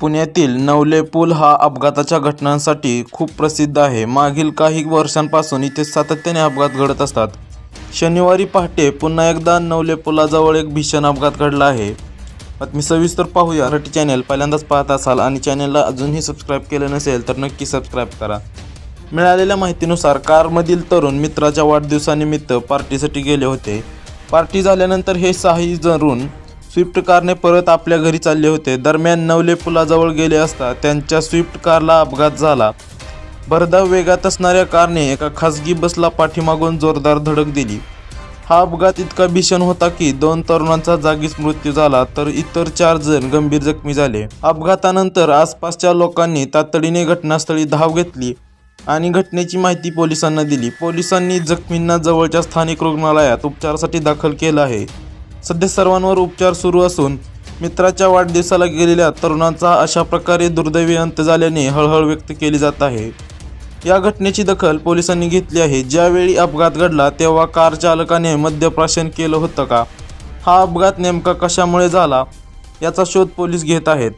पुण्यातील नवले पूल हा अपघाताच्या घटनांसाठी खूप प्रसिद्ध आहे. मागील काही वर्षांपासून इथे सातत्याने अपघात घडत असतात. शनिवारी पहाटे पुन्हा एकदा नवले पुलाजवळ एक भीषण अपघात घडला आहे. बातमी सविस्तर पाहूया. मराठी चॅनेल पहिल्यांदाच पाहत असाल आणि चॅनेलला अजूनही सबस्क्राईब केलं नसेल तर नक्की सबस्क्राईब करा. मिळालेल्या माहितीनुसार कारमधील तरुण मित्राच्या वाढदिवसानिमित्त पार्टीसाठी गेले होते. पार्टी झाल्यानंतर हे साही जरून स्विफ्ट कारने परत आपल्या घरी चालले होते. दरम्यान नवले पुलाजवळ गेले असता त्यांच्या स्विफ्ट कारला अपघात झाला. भरधाव वेगात असणाऱ्या कारने एका खासगी बसला पाठीमागून जोरदार धडक दिली. हा अपघात इतका भीषण होता की दोन तरुणांचा जागीच मृत्यू झाला तर इतर चार जण गंभीर जखमी झाले. अपघातानंतर आसपासच्या लोकांनी तातडीने घटनास्थळी धाव घेतली आणि घटनेची माहिती पोलिसांना दिली. पोलिसांनी जखमींना जवळच्या स्थानिक रुग्णालयात उपचारासाठी दाखल केलं आहे. सध्या सर्वांवर उपचार सुरू असून मित्राच्या वाढदिवसाला गेलेल्या तरुणांचा अशा प्रकारे दुर्दैवी अंत झाल्याने हळहळ व्यक्त केली जात आहे. या घटनेची दखल पोलिसांनी घेतली आहे. ज्यावेळी अपघात घडला तेव्हा कार चालकाने मद्यप्राशन केलं होतं का? हा अपघात नेमका कशामुळे झाला? याचा शोध पोलीस घेत आहेत.